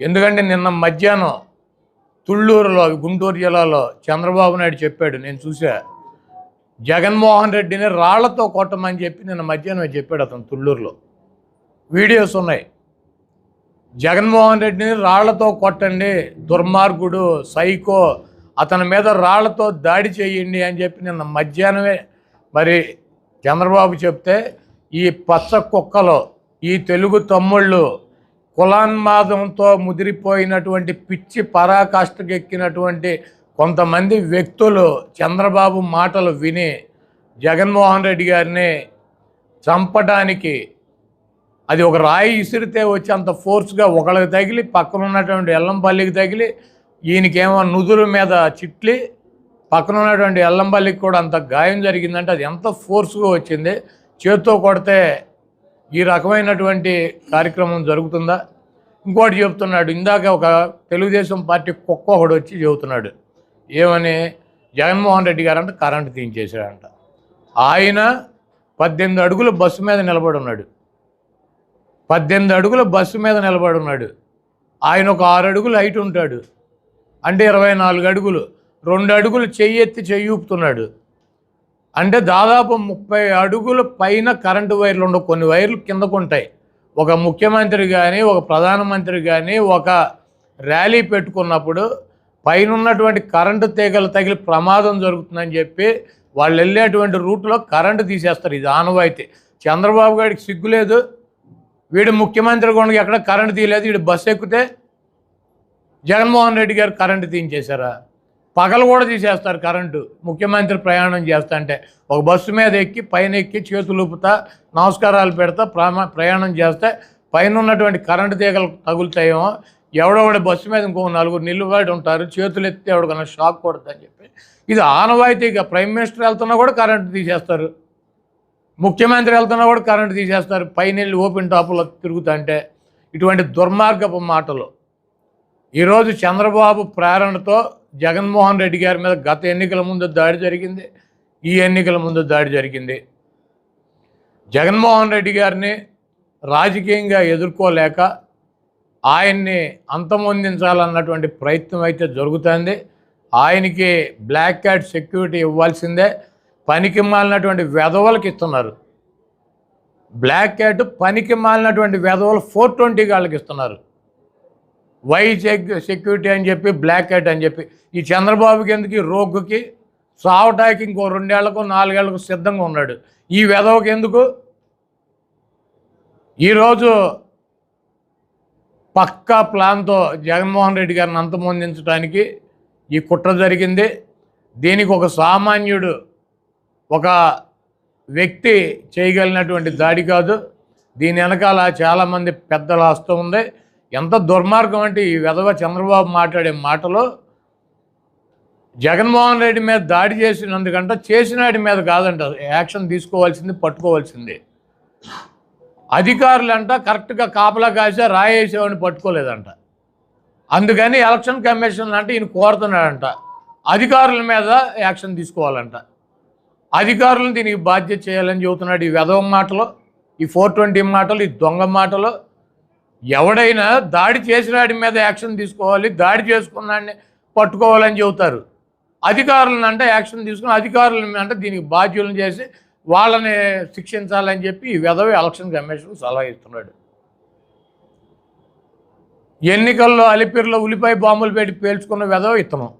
ఎందుకంటే నిన్న మధ్యాహ్నం తుళ్ళూరులో గుంటూరు జిల్లాలో చంద్రబాబు నాయుడు చెప్పాడు నేను చూసా జగన్మోహన్ రెడ్డిని రాళ్ళతో కొట్టమని చెప్పి నిన్న మధ్యాహ్నం చెప్పాడు అతను తుళ్ళూరులో. వీడియోస్ ఉన్నాయి. జగన్మోహన్ రెడ్డిని రాళ్ళతో కొట్టండి దుర్మార్గుడు సైకో అతని మీద రాళ్ళతో దాడి చేయండి అని చెప్పి నిన్న మధ్యాహ్నమే మరి చంద్రబాబు చెప్తే ఈ పచ్చ కుక్కలో ఈ తెలుగు తమ్ముళ్ళు కులాన్మాదంతో ముదిరిపోయినటువంటి పిచ్చి పరాకాష్ఠకెక్కినటువంటి కొంతమంది వ్యక్తులు చంద్రబాబు మాటలు విని జగన్మోహన్ రెడ్డి గారిని చంపడానికి అది ఒక రాయి ఇసిరితే వచ్చి అంత ఫోర్స్గా ఒకళ్ళకి తగిలి పక్కన ఉన్నటువంటి ఎల్లంపల్లికి తగిలి ఈయనకేమో నుదురు మీద చిట్లి పక్కన ఉన్నటువంటి ఎల్లంపల్లికి కూడా అంత గాయం జరిగిందంటే అది ఎంత ఫోర్స్గా వచ్చింది? చేత్తో కొడితే ఈ రకమైనటువంటి కార్యక్రమం జరుగుతుందా? ఇంకోటి చెప్తున్నాడు. ఇందాక ఒక తెలుగుదేశం పార్టీ కుక్క ఒకడు వచ్చి చెబుతున్నాడు. ఏమని? జగన్మోహన్ రెడ్డి గారంట కరెంటు తీయించేశాడంట ఆయన పద్దెనిమిది అడుగుల బస్సు మీద నిలబడి ఉన్నాడు. పద్దెనిమిది అడుగుల బస్సు మీద నిలబడి ఉన్నాడు. ఆయన ఒక ఆరు అడుగులు హైట్ ఉంటాడు. అంటే ఇరవై నాలుగు అడుగులు. రెండు అడుగులు చెయ్యి ఎత్తి చెయ్యి ఊపుతున్నాడు. అంటే దాదాపు ముప్పై అడుగుల పైన కరెంటు వైర్లు ఉండవు. కొన్ని వైర్లు కిందకు ఉంటాయి. ఒక ముఖ్యమంత్రి కానీ ఒక ప్రధానమంత్రి కానీ ఒక ర్యాలీ పెట్టుకున్నప్పుడు పైన ఉన్నటువంటి కరెంటు తీగలు తగిలి ప్రమాదం జరుగుతుందని చెప్పి వాళ్ళు వెళ్ళేటువంటి రూట్లో కరెంటు తీసేస్తారు. ఇది ఆనవాయితీ. చంద్రబాబు గారికి సిగ్గు లేదు. వీడు ముఖ్యమంత్రి కూడా ఎక్కడ కరెంటు తీయలేదు. వీడు బస్సు ఎక్కితే జగన్మోహన్ రెడ్డి గారు కరెంటు తీయించేశారా? పగలు కూడా తీసేస్తారు కరెంటు. ముఖ్యమంత్రి ప్రయాణం చేస్తా అంటే ఒక బస్సు మీద ఎక్కి పైన ఎక్కి చేతులు ఊపుతా నమస్కారాలు పెడతా ప్రయాణం చేస్తే పైన ఉన్నటువంటి కరెంటు తీగలు తగులుతాయేమో. ఎవడెవడ బస్సు మీద ఇంకో నలుగురు నిలుబడి ఉంటారు చేతులు ఎత్తి ఎవడికన్నా షాక్ కొడతాని చెప్పి. ఇది ఆనవాయితీగా ప్రైమ్ మినిస్టర్ వెళ్తున్నా కూడా కరెంటు తీసేస్తారు. ముఖ్యమంత్రి వెళ్తున్నా కూడా కరెంటు తీసేస్తారు. పైన వెళ్ళి ఓపెన్ టాపులో తిరుగుతుంటే. ఇటువంటి దుర్మార్గపు మాటలు. ఈరోజు చంద్రబాబు ప్రేరణతో జగన్మోహన్ రెడ్డి గారి మీద గత ఎన్నికల ముందు దాడి జరిగింది ఈ ఎన్నికల ముందు దాడి జరిగింది. జగన్మోహన్ రెడ్డి గారిని రాజకీయంగా ఎదుర్కోలేక ఆయన్ని అంతమొందించాలన్నటువంటి ప్రయత్నం అయితే జరుగుతుంది. ఆయనకి బ్లాక్ క్యాట్ సెక్యూరిటీ ఇవ్వాల్సిందే పనికి మాలినటువంటి వెధవలకి ఇస్తున్నారు. బ్లాక్ క్యాట్ పనికి మాలినటువంటి వెధవలు ఫోర్ ట్వంటీ వాళ్ళకి ఇస్తున్నారు. వై సెక్యూరిటీ అని చెప్పి బ్లాక్ హెడ్ అని చెప్పి. ఈ చంద్రబాబుకి ఎందుకు రోగుకి సావటానికి ఇంకో రెండేళ్ళకు నాలుగేళ్ళకు సిద్ధంగా ఉన్నాడు. ఈ వెధవకి ఎందుకు? ఈరోజు పక్కా ప్లాన్తో జగన్మోహన్ రెడ్డి గారిని అంతమొందించడానికి ఈ కుట్ర జరిగింది. దీనికి ఒక సామాన్యుడు ఒక వ్యక్తి చేయగలిగినటువంటి దాడి కాదు. దీని వెనకాల చాలామంది పెద్దల హస్తం ఉంది. ఎంత దుర్మార్గం అంటే ఈ విధవ చంద్రబాబు మాట్లాడే మాటలు జగన్మోహన్ రెడ్డి మీద దాడి చేసినందుకంట చేసినాడి మీద కాదంట. యాక్షన్ తీసుకోవాల్సింది పట్టుకోవాల్సింది. అధికారులంట కరెక్ట్గా కాపలా కాసే రాయేసేవాడిని పట్టుకోలేదంట. అందుకని ఎలక్షన్ కమిషన్ అంటే ఈయన కోరుతున్నాడంట. అధికారుల మీద యాక్షన్ తీసుకోవాలంట. అధికారులను దీనికి బాధ్యత చేయాలని చెబుతున్నాడు ఈ వెధవ మాటలు ఈ ఫోర్ ట్వంటీ మాటలు ఈ దొంగ మాటలు. ఎవడైనా దాడి చేసినాడి మీద యాక్షన్ తీసుకోవాలి దాడి చేసుకున్నాడిని పట్టుకోవాలని చెబుతారు. అధికారులను అంటే యాక్షన్ తీసుకుని అధికారులను అంటే దీనికి బాధ్యులను చేసి వాళ్ళని శిక్షించాలని చెప్పి ఈ ఎలక్షన్ కమిషన్ సలహా ఇస్తున్నాడు. ఎన్నికల్లో అలిపిరిలో ఉల్లిపాయ బాంబులు పెట్టి పేల్చుకున్న వెధవ ఇత్తనం